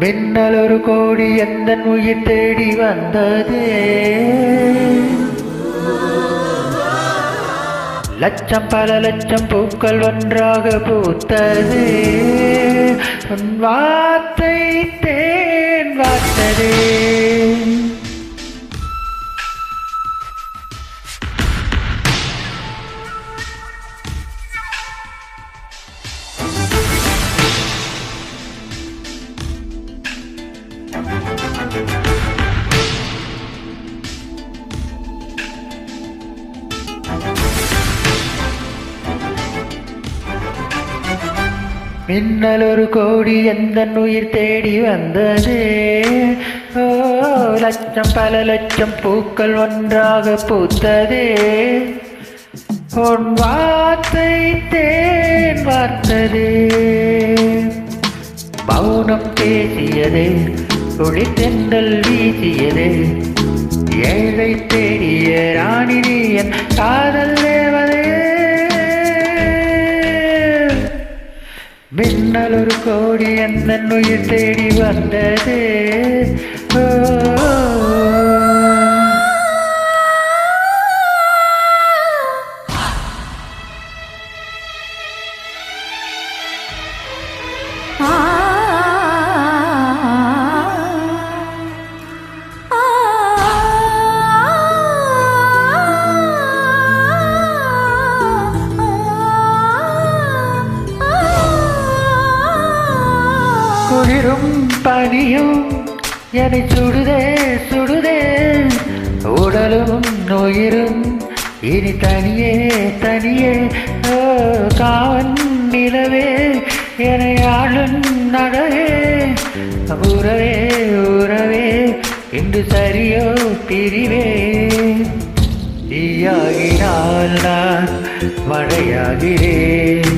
மின்னல் ஒரு கோடி எந்த உயிர் தேடி வந்ததே? லட்சம் பல லட்சம் பூக்கள் ஒன்றாக பூத்தது. உன் வார்த்தை தேன் வார்த்ததே. மின்னல் ஒரு கோடி எந்த உயிர் தேடி வந்ததே? ஓ லட்சம் பல லட்சம் பூக்கள் ஒன்றாக பூத்ததே. உன் வார்த்தை தேன் வார்த்ததே. மௌனம் பேசியதே குளித்தெந்தல் வீசியதே. ஏழை தேடிய ராணினி என் காதல் மின்னல் ஒரு கோடி என்ன உயிர் தேடி வந்ததே ஓ. பனியும் என்னை சுடுதே சுடுதே. உடலும் நோயிரும் இனி தனியே தனியே. காவன் நிலவே என்னை ஆளும் நடவே உறவே உறவே இன்று சரியோ பிரிவே. தீயாகினால் நான் மழையாகிறேன்.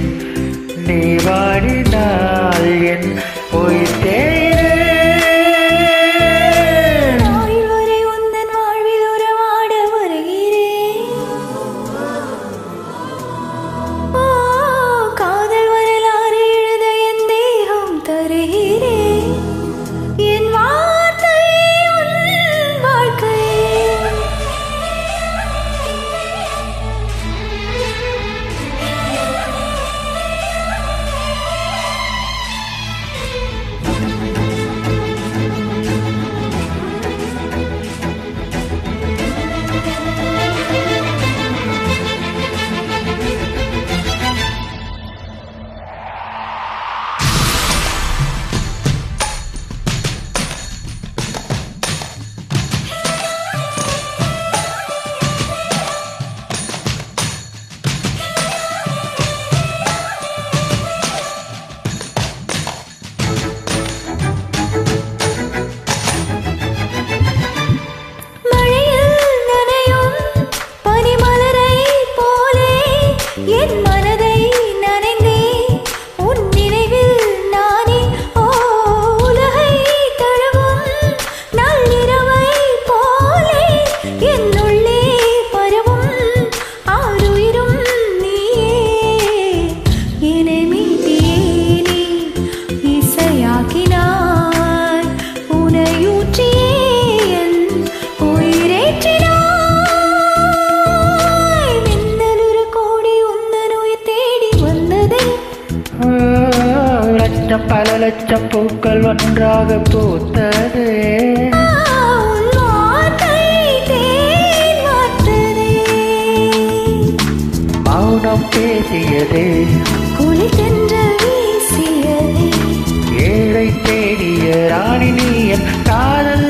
லட்சம் பூக்கள் ஒன்றாக பூத்தது. மௌனம் பேசியதே. குளித்தென்றல் வீசியதே. ஏழை தேடிய ராணி நீ என் காதல்